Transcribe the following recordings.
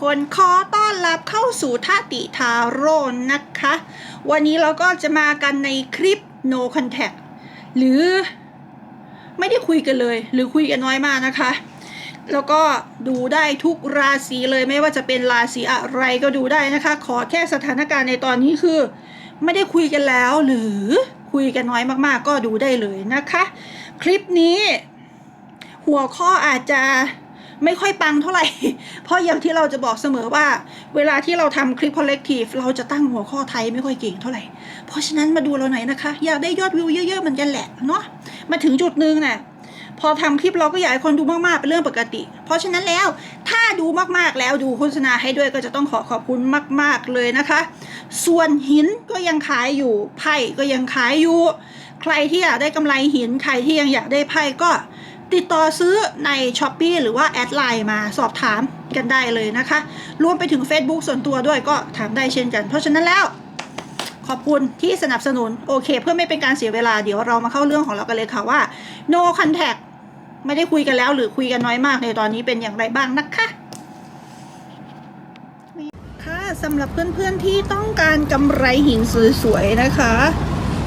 คนขอต้อนรับเข้าสู่ท่าติทาโร่นะคะ วันนี้เราก็จะมากันในคลิป no contact หรือไม่ได้คุยกันเลย หรือคุยกันน้อยมากนะคะ แล้วก็ดูได้ทุกราศีเลยไม่ว่าจะเป็นราศีอะไรก็ดูได้นะคะ ขอแค่สถานการณ์ในตอนนี้คือ ไม่ได้คุยกันแล้วหรือคุยกันน้อยมากๆ ก็ดูได้เลยนะคะ คลิปนี้ หัวข้ออาจจะ ไม่ค่อยปังเท่าไหร่ เพราะอย่างที่เราจะบอกเสมอว่า เวลาที่เราทำคลิป collective เราจะตั้งหัวข้อไทยไม่ค่อยเก่งเท่าไหร่ เพราะฉะนั้นมาดูเราหน่อยนะคะ อยากได้ยอดวิวเยอะๆเหมือนกันแหละเนาะมาถึงจุดนึงน่ะพอทำคลิปเราก็อยากให้คนดูมากๆเป็นเรื่องปกติ เพราะฉะนั้นแล้วถ้าดูมากๆแล้วดูโฆษณาให้ด้วยก็จะต้องขอขอบคุณมาก ๆเลยนะคะ ส่วนหินก็ยังขายอยู่ไพ่ก็ยังขายอยู่ ใครที่อยากได้กำไรหินใครที่ยังอยากได้ไพ่ก็ ติดต่อซื้อใน s h อ p e e หรือว่าแอดไลน์มาสอบถามกันได้เลยนะคะ รวมไปถึง Facebook ส่วนตัวด้วยก็ถามได้เช่นกัน เพราะฉะนั้นแล้ว ขอบคุณที่สนับสนุน โอเค เพื่อไม่เป็นการเสียเวลาเดี๋ยวเรามาเข้าเรื่องของเรากันเลยค่ะว่า no contact ไม่ได้คุยกันแล้วหรือคุยกันน้อยมากในตอนนี้เป็นอย่างไรบ้างนะคะค่ะสำหรับเพื่อนๆที่ต้องการกำไรหินสวยๆนะคะ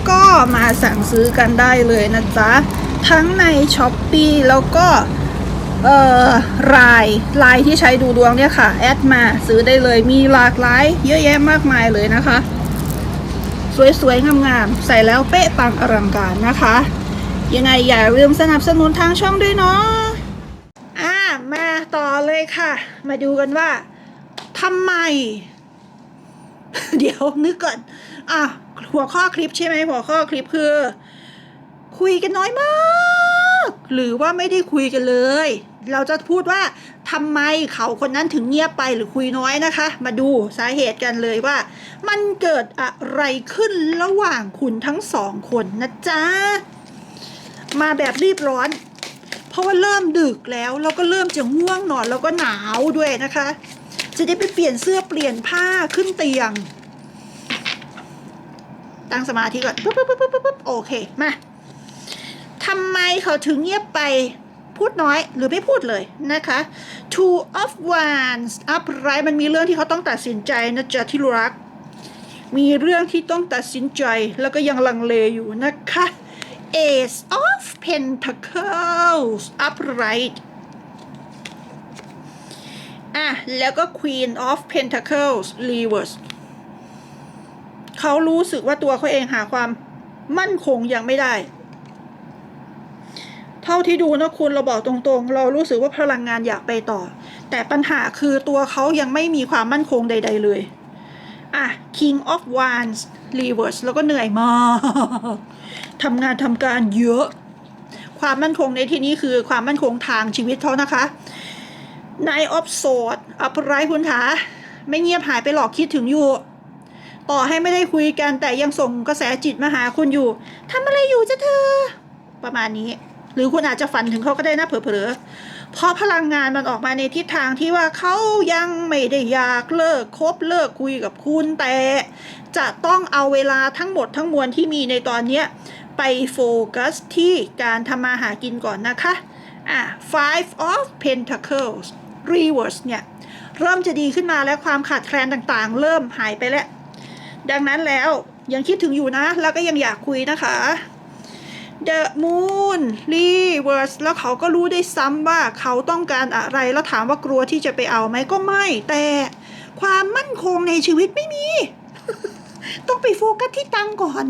ก็มาสั่งซื้อกันได้เลยนะจ๊ะ ทั้งใน s h อ p e e แล้วก็เอ่อรายลายที่ใช้ดูดวงเนี่ยค่ะ แอดมาซื้อได้เลยมีหลากหลายเยอะแยะมากมายเลยนะคะ สวยๆ งามๆ ใส่แล้วเป๊ะปังอลังการนะคะ ยังไงอย่าลืมสนับสนุนทางช่องด้วยเนาะอ่ามาต่อเลยค่ะ มาดูกันว่าทำไม เดี๋ยวนึกก่อน อะหัวข้อคลิปใช่ไหมหัวข้อคลิปคือ คุยกันน้อยมาก หรือว่าไม่ได้คุยกันเลย เราจะพูดว่าทำไมเขาคนนั้นถึงเงียบไปหรือคุยน้อยนะคะ มาดูสาเหตุกันเลยว่า มันเกิดอะไรขึ้นระหว่างคุณทั้งสองคนนะจ๊ะ มาแบบรีบร้อน เพราะว่าเริ่มดึกแล้วแล้วก็เริ่มจะง่วงนอนแล้วก็หนาวด้วยนะคะ จะได้ไปเปลี่ยนเสื้อเปลี่ยนผ้าขึ้นเตียง ตั้งสมาธิก่อนปุ๊บปุ๊บปุ๊บปุ๊บโอเค มา ทำไมเขาถึงเงียบไปพูดน้อยหรือไม่พูดเลยนะคะ two of wands upright มันมีเรื่องที่เขาต้องตัดสินใจนะจ๊ะที่รัก มีเรื่องที่ต้องตัดสินใจแล้วก็ยังลังเลอยู่นะคะ Ace of Pentacles upright อะ แล้วก็ Queen of Pentacles reverse เขารู้สึกว่าตัวเขาเองหาความมั่นคงยังไม่ได้ เท่าที่ดูนะคุณเราบอกตรงๆ เรารู้สึกว่าพลังงานอยากไปต่อ แต่ปัญหาคือตัวเขายังไม่มีความมั่นคงใด ๆ เลย อะ King of Wands reverse แล้วก็เหนื่อยมากทำงานทำการเยอะ ความมั่นคงในที่นี้คือความมั่นคงทางชีวิตเขานะคะ Nine of Swords อัปไรคุณคะไม่เงียบหายไปหรอกคิดถึงอยู่ ต่อให้ไม่ได้คุยกันแต่ยังส่งกระแสจิตมาหาคุณอยู่ทำอะไรอยู่จ้ะเธอ ประมาณนี้ หรือคุณอาจจะฝันถึงเขาก็ได้นะเผลอๆเพราะพลังงานมันออกมาในทิศทางที่ว่าเขายังไม่ได้อยากเลิกคบเลิกคุยกับคุณแต่จะต้องเอาเวลาทั้งหมดทั้งมวลที่มีในตอนนี้ไปโฟกัสที่การทำมาหากินก่อนนะคะอะ five of pentacles reverse เนี่ย เริ่มจะดีขึ้นมาและความขาดแคลนต่างๆ เริ่มหายไปแล้ว ดังนั้นแล้วยังคิดถึงอยู่นะ แล้วก็ยังอยากคุยนะคะ The Moon Reverse แล้วเขาก็รู้ได้ซ้ำว่าเขาต้องการอะไร แล้วถามว่ากลัวที่จะไปเอาไหมก็ไม่ แต่ความมั่นคงในชีวิตไม่มี ต้องไปโฟกัสที่ตังก่อน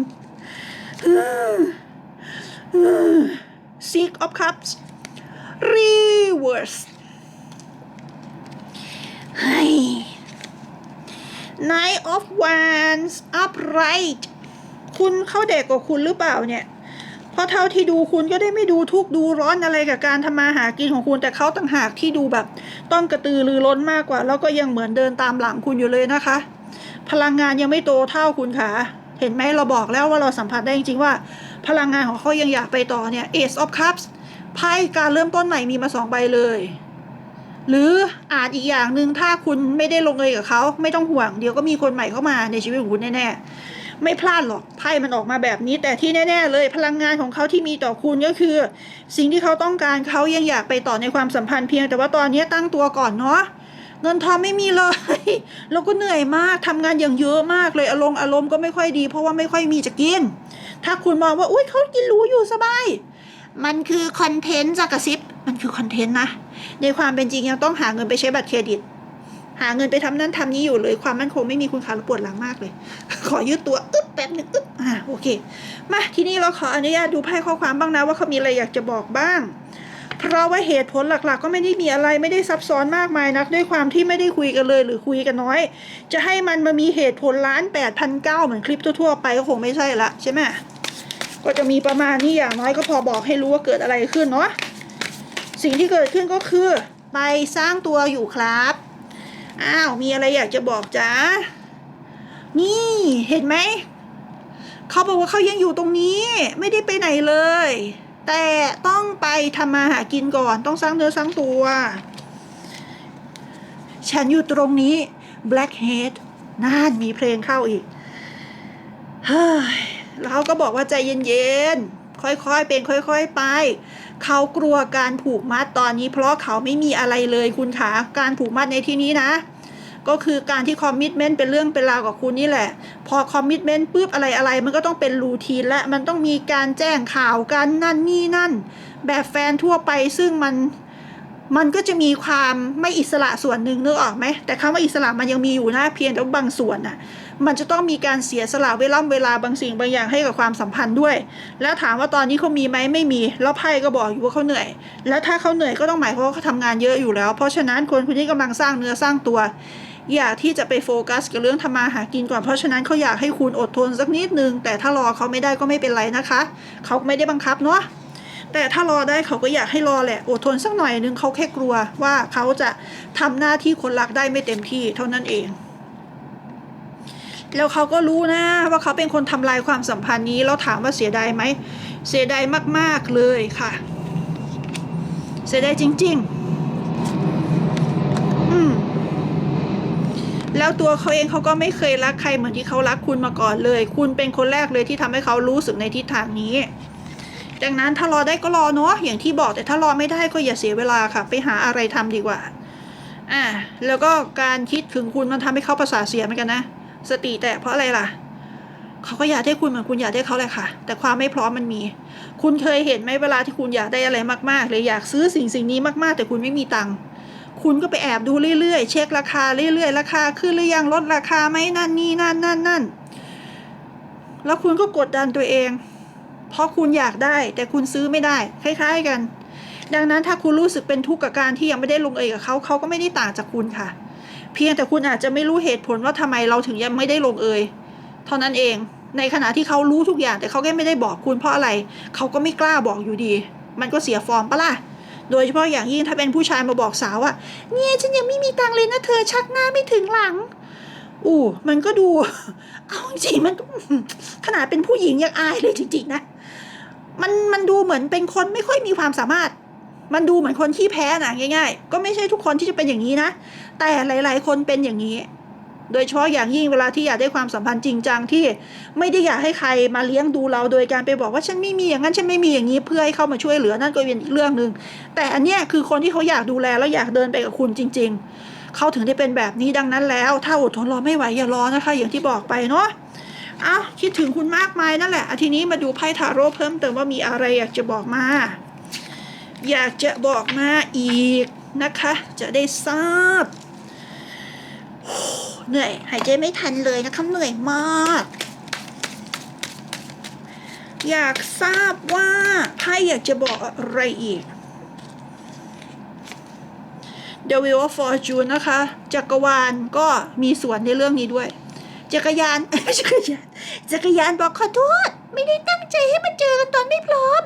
Six of Cups Reverse เฮ้ Nine of Wands upright คุณเข้าเด็กกว่าคุณหรือเปล่าเนี่ย เพราะเท่าที่ดูคุณก็ได้ไม่ดูทุกดูร้อนอะไรกับการทำมาหากินของคุณ แต่เขาต่างหากที่ดูแบบ ต้องกระตือรือร้นมากกว่า แล้วก็ยังเหมือนเดินตามหลังคุณอยู่เลยนะคะ พลังงานยังไม่โตเท่าคุณค่ะเห็นไหมเราบอกแล้วว่าเราสัมผัสได้จริงๆว่า พลังงานของเขายังอยากไปต่อเนี่ย Ace of Cups ไพ่การเริ่มต้นใหม่มีมาสองใบเลย หรืออาจอีกอย่างหนึ่งถ้าคุณไม่ได้ลงเอยกับเขาไม่ต้องห่วง เดี๋ยวก็มีคนใหม่เข้ามาในชีวิตของคุณแน่ๆ ไม่พลาดหรอกไพ่มันออกมาแบบนี้ แต่ที่แน่ ๆ เลยพลังงานของเขาที่มีต่อคุณก็คือ สิ่งที่เขาต้องการเขายังอยากไปต่อในความสัมพันธ์เพียง แต่ว่าตอนนี้ตั้งตัวก่อนเนาะเงินทองไม่มีเลย แล้วก็เหนื่อยมากทำงานอย่างเยอะมากเลยอารมณ์อารมณ์ก็ไม่ค่อยดี เพราะว่าไม่ค่อยมีจะกิน ถ้าคุณมองว่าอุ้ยเขากินหรู้อยู่สบายมันคือคอนเทนต์จากกระซิบมันคือคอนเทนต์นะในความเป็นจริงยังต้องหาเงินไปใช้บัตรเครดิต หาเงินไปทำนั่นทำนี้อยู่เลยความมั่นคงไม่มีคุณขาและปวดหลังมากเลย ขอยืดตัวอึ๊บแป๊บหนึ่งอึ๊บอ่าโอเค มาทีนี้เราขออนุญาตดูไพ่ข้อความบ้างนะว่าเขามีอะไรอยากจะบอกบ้าง เพราะว่าเหตุผลหลักๆ ก็ไม่ได้มีอะไรไม่ได้ซับซ้อนมากมายนัก ด้วยความที่ไม่ได้คุยกันเลยหรือคุยกันน้อย จะให้มันมามีเหตุผลล้านแปดพันเก้าเหมือนคลิปทั่วๆไปก็คงไม่ใช่ละใช่ไหมก็จะมีประมาณนี้อย่างน้อยก็พอบอกให้รู้ว่าเกิดอะไรขึ้นเนาะสิ่งที่เกิดขึ้นก็คือ ไปสร้างตัวอยู่ครับ อ้าว มีอะไรอยากจะบอกจ๊ะนี่เห็นไหม เขาบอกว่าเขายังอยู่ตรงนี้ ไม่ได้ไปไหนเลย แต่ต้องไปทำมาหากินก่อน ต้องสร้างเนื้อสร้างตัว ฉันอยู่ตรงนี้ Blackhead น่านมีเพลงเข้าอีก เฮ้ยแล้วเขาก็บอกว่าใจเย็นๆ ค่อยๆ เป็นค่อย ๆ ไป เขากลัวการผูกมัดตอนนี้ เพราะเขาไม่มีอะไรเลยคุณขาการผูกมัดในที่นี้นะ ก็คือการที่คอมมิชเมนต์เป็นเรื่องเป็นราวกับคุณนี่แหละ พอคอมมิชเมนต์ปุ๊บอะไรอะไรมันก็ต้องเป็นรูทีนและมันต้องมีการแจ้งข่าวกันนั่นนี่นั่น แบบแฟนทั่วไปซึ่งมันมันก็จะมีความไม่อิสระส่วนหนึ่งนึกออกไหมแต่คำว่าอิสระมันยังมีอยู่นะเพียงแต่บางส่วนน่ะ มันจะต้องมีการเสียสละเวลาเวลาบางสิ่งบางอย่างให้กับความสัมพันธ์ด้วย แล้วถามว่าตอนนี้เขามีไหมไม่มี แล้วไพ่ก็บอกอยู่ว่าเขาเหนื่อย แล้วถ้าเขาเหนื่อยก็ต้องหมายความว่าเขาทำงานเยอะอยู่แล้ว เพราะฉะนั้นคนคนนี้กำลังสร้างเนื้อสร้างตัว อยากที่จะไปโฟกัสกับเรื่องทำมาหากินก่อน เพราะฉะนั้นเขาอยากให้คุณอดทนสักนิดนึง แต่ถ้ารอเขาไม่ได้ก็ไม่เป็นไรนะคะ เขาไม่ได้บังคับเนาะแต่ถ้ารอได้เขาก็อยากให้รอแหละอดทนสักหน่อยนึงเขาแค่กลัวว่าเขาจะทำหน้าที่คนรักได้ไม่เต็มที่เท่านั้นเอง แล้วเขาก็รู้นะว่าเขาเป็นคนทำลายความสัมพันธ์นี้แล้วถามว่าเสียดายไหมเสียดายมาก ๆ เลยค่ะ เสียดายจริง ๆ อืมแล้วตัวเขาเองเขาก็ไม่เคยรักใครเหมือนที่เขารักคุณมาก่อนเลย คุณเป็นคนแรกเลยที่ทำให้เขารู้สึกในทิศทางนี้ดังนั้นถ้ารอได้ก็รอเนาะอย่างที่บอกแต่ถ้ารอไม่ได้ก็อย่าเสียเวลาค่ะ ไปหาอะไรทำดีกว่าอ่าแล้วก็การคิดถึงคุณมันทำให้เขาประสาเสียเหมือนกันนะ สติแตกเพราะอะไรล่ะเขาก็อยากได้คุณเหมือนคุณอยากได้เขาเลยค่ะ แต่ความไม่พร้อมมันมี คุณเคยเห็นไหมเวลาที่คุณอยากได้อะไรมากๆเลยอยากซื้อสิ่งสิ่งนี้มากๆ แต่คุณไม่มีตังค์คุณก็ไปแอบดูเรื่อยๆ เช็คราคาเรื่อยๆ ราคาขึ้นหรือยังลดราคาไหมนั่นนี่นั่นนั่นนั่นแล้วคุณก็กดดันตัวเอง เพราะคุณอยากได้ แต่คุณซื้อไม่ได้คล้ายๆกัน ดังนั้นถ้าคุณรู้สึกเป็นทุกข์กับการที่ยังไม่ได้ลงเอยกับเขาเขาก็ไม่ได้ต่างจากคุณค่ะ เพียงแต่คุณอาจจะไม่รู้เหตุผลว่าทำไมเราถึงยังไม่ได้ลงเอย เท่านั้นเอง ในขณะที่เขารู้ทุกอย่าง แต่เขาแค่ไม่ได้บอกคุณเพราะอะไร เขาก็ไม่กล้าบอกอยู่ดี มันก็เสียฟอร์มปะล่ะโดยเฉพาะอย่างยิ่งถ้าเป็นผู้ชายมาบอกสาวว่าเนี่ยฉันยังไม่มีตังเลยนะเธอชักหน้าไม่ถึงหลัง อู้ มันก็ดู เอาจริงมันขนาดเป็นผู้หญิงยังอายเลยจริงๆนะ มันมันดูเหมือนเป็นคนไม่ค่อยมีความสามารถ มันดูเหมือนคนขี้แพ้นะง่าย ๆ ก็ไม่ใช่ทุกคนที่จะเป็นอย่างนี้นะ แต่หลาย ๆ คนเป็นอย่างนี้ โดยเฉพาะอย่างยิ่งเวลาที่อยากได้ความสัมพันธ์จริงจังที่ไม่ได้อยากให้ใครมาเลี้ยงดูเราโดยการไปบอกว่าฉันไม่มีอย่างนั้นฉันไม่มีอย่างนี้เพื่อให้เข้ามาช่วยเหลือนั่นก็เป็นอีกเรื่องหนึ่งแต่อันเนี้ยคือคนที่เขาอยากดูแลแล้วอยากเดินไปกับคุณจริง ๆ เขาถึงได้เป็นแบบนี้ดังนั้นแล้ว ถ้าอดทนรอไม่ไหวอย่ารอนะคะ อย่างที่บอกไปเนาะเอาคิดถึงคุณมากมายนั่นแหละอะทีนี้มาดูไพ่ทาโร่เพิ่มเติมว่ามีอะไรอยากจะบอกมา อยากจะบอกมาอีกนะคะ จะได้ทราบเหนื่อยหายใจไม่ทันเลยนะคะเหนื่อยมาก อยากทราบว่าไพ่อยากจะบอกอะไรอีก The Wheel of Fortune นะคะ จักรวาลก็มีส่วนในเรื่องนี้ด้วย จักรยาน จักรยาน จักรยานบอกขอโทษ ไม่ได้ตั้งใจให้มาเจอกันตอนไม่พร้อม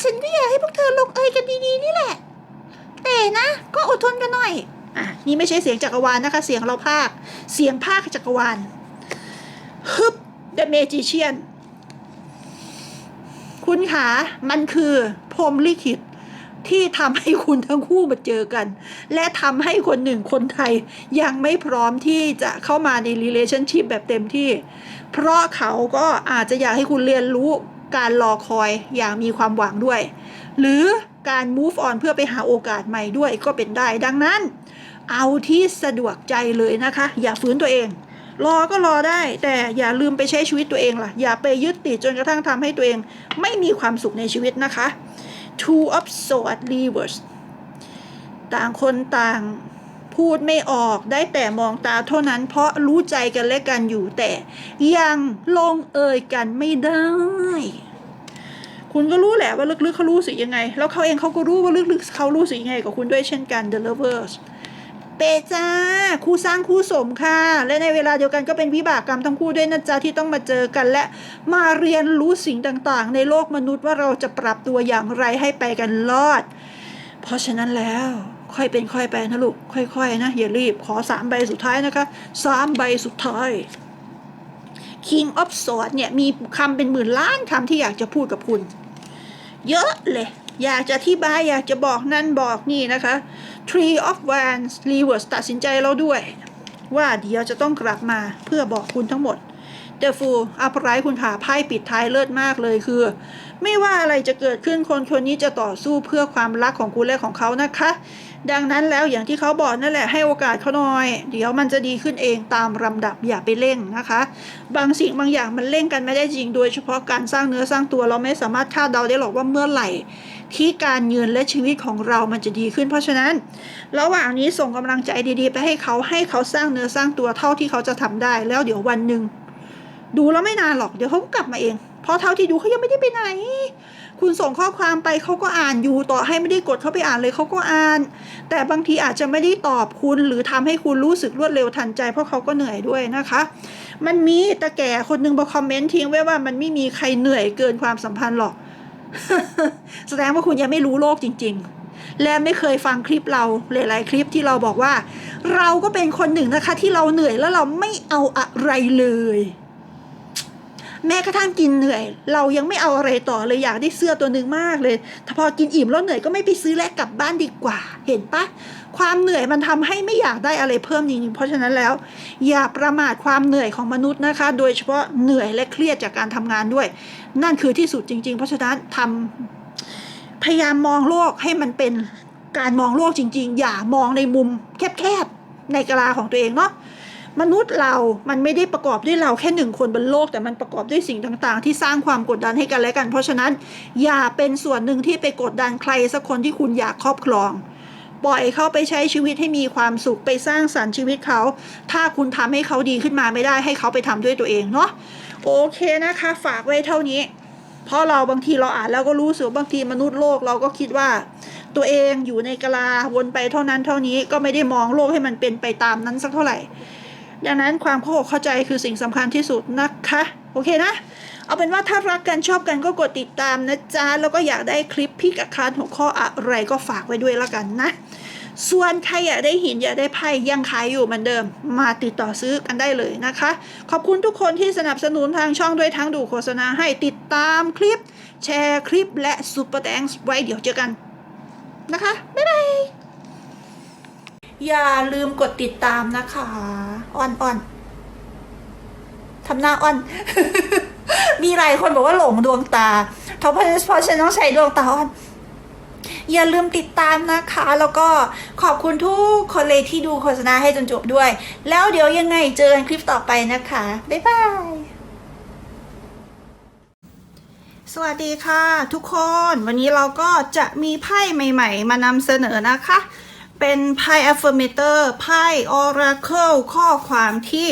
ฉันก็อยากให้พวกเธอลงเอยกันดีๆนี่แหละ แต่นะ ก็อดทนกันหน่อย อะ นี่ไม่ใช่เสียงจักรวาลนะคะ เสียงเราภาค เสียงภาคจักรวาลฮึบ The Magician คุณขามันคือพรมลิขิตที่ทำให้คุณทั้งคู่มาเจอกัน และทำให้คนหนึ่งคนไทยยังไม่พร้อมที่จะเข้ามาใน relationship แบบเต็มที่ เพราะเขาก็อาจจะอยากให้คุณเรียนรู้ การรอคอยอย่างมีความหวังด้วย หรือการ move on เพื่อไปหาโอกาสใหม่ด้วยก็เป็นได้ดังนั้น เอาที่สะดวกใจเลยนะคะ อย่าฝืนตัวเอง รอก็รอได้ แต่อย่าลืมไปใช้ชีวิตตัวเองล่ะ อย่าไปยึดติดจนกระทั่งทำให้ตัวเอง ไม่มีความสุขในชีวิตนะคะ two of swords reverse ต่างคนต่าง พูดไม่ออกได้แต่มองตาเท่านั้น เพราะรู้ใจกันและกันอยู่แต่ ยังลงเอยกันไม่ได้ คุณก็รู้แหละว่าลึกๆเขารู้สึกยังไง แล้วเขาเองเขาก็รู้ว่าลึกๆเขารู้สึกยังไงกับคุณด้วยเช่นกัน The Lovers เปจ้าคู่สร้างคู่สมค่ะ และในเวลาเดียวกันก็เป็นวิบากกรรมทั้งคู่ด้วยนะจ๊ะที่ต้องมาเจอกันและมาเรียนรู้สิ่งต่างๆ ในโลกมนุษย์ว่าเราจะปรับตัวอย่างไรให้ไปกันรอด เพราะฉะนั้นแล้ว ค่อยเป็นค่อยไปนะลูก ค่อย ๆ นะ อย่ารีบขอสามใบสุดท้ายนะคะสามใบสุดท้าย King of Swords เนี่ย มีคำเป็นหมื่นล้านคำที่อยากจะพูดกับคุณ เยอะเลย อยากจะอธิบายอยากจะบอกนั่นบอกนี่นะคะ Tree of Wands Reverse ตัดสินใจแล้วด้วย ว่าเดี๋ยวจะต้องกลับมาเพื่อบอกคุณทั้งหมดเดฟูอัพไรคุณขาไพ่ปิดท้ายเลิศมากเลยคือ ไม่ว่าอะไรจะเกิดขึ้นคนคนนี้จะต่อสู้เพื่อความรักของคุณและของเขานะคะ ดังนั้นแล้วอย่างที่เขาบอกนั่นแหละให้โอกาสเขาหน่อย เดี๋ยวมันจะดีขึ้นเองตามลำดับอย่าไปเร่งนะคะ บางสิ่งบางอย่างมันเร่งกันไม่ได้จริง โดยเฉพาะการสร้างเนื้อสร้างตัวเราไม่สามารถคาดเดาได้หรอกว่าเมื่อไหร่ที่การเงินและชีวิตของเรามันจะดีขึ้น เพราะฉะนั้น ระหว่างนี้ส่งกำลังใจดีๆ ไปให้เขาให้เขาสร้างเนื้อสร้างตัวเท่าที่เขาจะทำได้ แล้วเดี๋ยววันหนึ่งดูแล้วไม่นานหรอกเดี๋ยวเขาก็กลับมาเอง เพราะเท่าที่ดูเขายังไม่ได้ไปไหน คุณส่งข้อความไปเขาก็อ่านอยู่ต่อให้ไม่ได้กดเข้าไปอ่านเลยเขาก็อ่าน แต่บางทีอาจจะไม่ได้ตอบคุณ หรือทำให้คุณรู้สึกรวดเร็วทันใจ เพราะเขาก็เหนื่อยด้วยนะคะ มันมีตะแก่คนหนึงมาคอมเมนต์ทิ้งไว้ว่ามันไม่มีใครเหนื่อยเกินความสัมพันธ์หรอก แสดงว่าคุณยังไม่รู้โลกจริง ๆ และไม่เคยฟังคลิปเราหลายๆคลิปที่เราบอกว่า เราก็เป็นคนหนึ่งนะคะ ที่เราเหนื่อยแล้วเราไม่เอาอะไรเลย แม้กระทั่งกินเหนื่อย เรายังไม่เอาอะไรต่อเลยอยากได้เสื้อตัวหนึ่งมากเลยถ้าพอกินอิ่มแล้วเหนื่อยก็ไม่ไปซื้อแลกกลับบ้านดีกว่า เห็นปะความเหนื่อยมันทำให้ไม่อยากได้อะไรเพิ่มจริงๆเพราะฉะนั้นแล้ว อย่าประมาทความเหนื่อยของมนุษย์นะคะ โดยเฉพาะเหนื่อยและเครียดจากการทำงานด้วย นั่นคือที่สุดจริง ๆ เพราะฉะนั้นทำพยายามมองโลกให้มันเป็นการมองโลกจริง ๆ อย่ามองในมุมแคบๆในกะลาของตัวเองเนาะ มนุษย์เรามันไม่ได้ประกอบด้วยเราแค่หนึ่งคนบนโลก แต่มันประกอบด้วยสิ่งต่างๆ ที่สร้างความกดดันให้กันและกัน เพราะฉะนั้นอย่าเป็นส่วนหนึ่งที่ไปกดดันใครสักคนที่คุณอยากครอบครอง ปล่อยเขาไปใช้ชีวิตให้มีความสุขไปสร้างสรรค์ชีวิตเขา ถ้าคุณทำให้เขาดีขึ้นมาไม่ได้ให้เขาไปทำด้วยตัวเองเนาะโอเคนะคะ ฝากไว้เท่านี้ เพราะเราบางทีเราอ่านแล้วก็รู้สึกบางทีมนุษย์โลกเราก็คิดว่าตัวเองอยู่ในกะลาวนไปเท่านั้นเท่านี้ก็ไม่ได้มองโลกให้มันเป็นไปตามนั้นสักเท่าไหร่ ดังนั้นความเข้าอกเข้าใจคือสิ่งสำคัญที่สุดนะคะ โอเคนะ เอาเป็นว่าถ้ารักกันชอบกันก็กดติดตามนะจ๊ะ แล้วก็อยากได้คลิปพิกอาคารหัวข้ออะไรก็ฝากไว้ด้วยแล้วกันนะ ส่วนใครอยากได้หินอยากได้ไพ่ยังขายอยู่เหมือนเดิม มาติดต่อซื้อกันได้เลยนะคะ ขอบคุณทุกคนที่สนับสนุนทางช่องด้วยทั้งดูโฆษณาให้ติดตามคลิป แชร์คลิปและซูเปอร์แตงไว้เดี๋ยวเจอกันนะคะ บ๊ายบาย อย่าลืมกดติดตามนะคะอ่อนอ่อนทำหน้าอ่อน มีหลายคนบอกว่าหลงดวงตาเพราะเพราะฉันต้องใช้ดวงตาอ่อน อย่าลืมติดตามนะคะ แล้วก็ขอบคุณทุกคนเลยที่ดูโฆษณาให้จนจบด้วย แล้วเดี๋ยวยังไงเจอกันคลิปต่อไปนะคะ บ๊ายบายสวัสดีค่ะทุกคน วันนี้เราก็จะมีไพ่ใหม่ ๆ มานำเสนอนะคะ เป็นไพ่ affirmator ไพ่ oracle ข้อความที่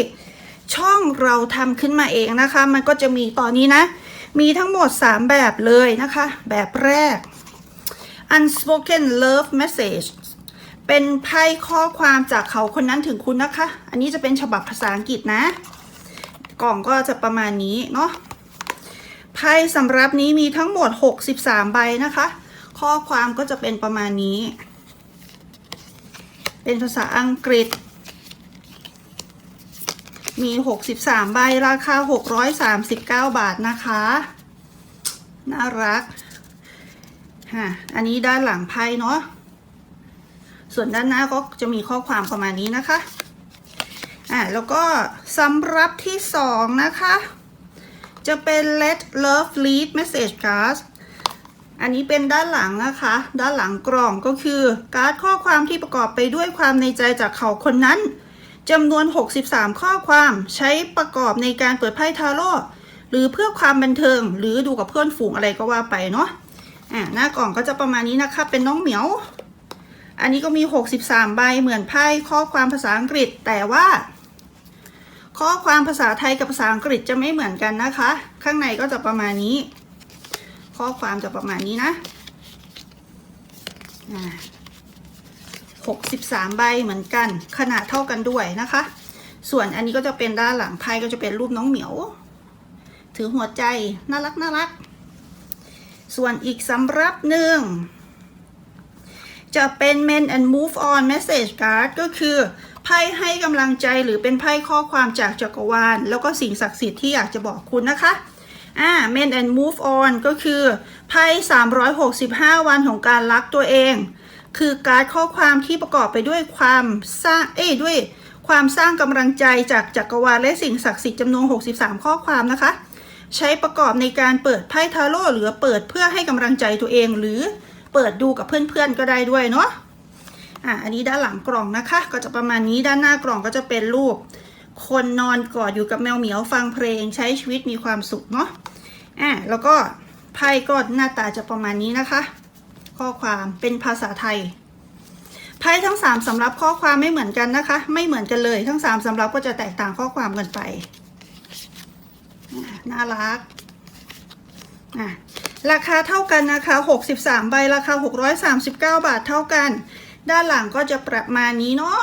ช่องเราทำขึ้นมาเองนะคะ มันก็จะมีตอนนี้นะ มีทั้งหมด 3 แบบเลยนะคะ แบบแรก unspoken love message เป็นไพ่ข้อความจากเขาคนนั้นถึงคุณนะคะ อันนี้จะเป็นฉบับภาษาอังกฤษนะ กล่องก็จะประมาณนี้เนาะ ไพ่สำรับนี้มีทั้งหมด 63 ใบนะคะ ข้อความก็จะเป็นประมาณนี้ เป็นภาษาอังกฤษ มี 63 ใบ ราคา 639 บาทนะคะ น่ารักฮะอันนี้ด้านหลังไพ่เนาะ ส่วนด้านหน้าก็จะมีข้อความประมาณนี้นะคะ อ่าแล้วก็สำรับที่สองนะคะ จะเป็น let love lead message cards อันนี้เป็นด้านหลังนะคะ ด้านหลังกล่องก็คือ การ์ดข้อความที่ประกอบไปด้วยความในใจจากเขาคนนั้นจำนวน 63 ข้อความใช้ประกอบในการเปิดไพ่ทาโร่หรือเพื่อความบันเทิง หรือดูกับเพื่อนฝูงอะไรก็ว่าไปเนาะอ่าหน้ากล่องก็จะประมาณนี้นะคะเป็นน้องเหมียว อันนี้ก็มี 63 ใบเหมือนไพ่ข้อความภาษาอังกฤษแต่ว่า ข้อความภาษาไทยกับภาษาอังกฤษจะไม่เหมือนกันนะคะ ข้างในก็จะประมาณนี้ ข้อความจะประมาณนี้นะอ่า63ใบเหมือนกัน ขนาดเท่ากันด้วยนะคะ ส่วนอันนี้ก็จะเป็นด้านหลังไพ่ก็จะเป็นรูปน้องเหมียว ถือหัวใจน่ารักน่ารัก ส่วนอีกสำรับหนึ่ง จะเป็น Men and Move On Message Card ก็คือไพ่ให้กำลังใจหรือเป็นไพ่ข้อความจากจักรวาล แล้วก็สิ่งศักดิ์สิทธิ์ที่อยากจะบอกคุณนะคะ อ่า Men and Move On ก็คือไพ่365 วันของการรักตัวเอง คือการข้อความที่ประกอบไปด้วยความสร้างเอ้ด้วยความสร้างกำลังใจจากจักรวาลและสิ่งศักดิ์สิทธิ์จำนวน 63 ข้อความนะคะ ใช้ประกอบในการเปิดไพ่ทาโร่หรือเปิดเพื่อให้กำลังใจตัวเองหรือเปิดดูกับเพื่อนๆก็ได้ด้วยเนาะอะอันนี้ด้านหลังกล่องนะคะ ก็จะประมาณนี้ด้านหน้ากล่องก็จะเป็นรูป คนนอนกอดอยู่กับแมวเหมียวฟังเพลงใช้ชีวิตมีความสุขเนาะอะแล้วก็ไพ่ก็หน้าตาจะประมาณนี้นะคะ ข้อความเป็นภาษาไทยไพ่ทั้งสามสำรับข้อความไม่เหมือนกันนะคะ ไม่เหมือนกันเลยทั้งสามสำรับก็จะแตกต่างข้อความกันไปน่ารักอะราคาเท่ากันนะคะ 63 ใบราคา 639 บาทเท่ากัน ด้านหลังก็จะประมาณนี้เนาะ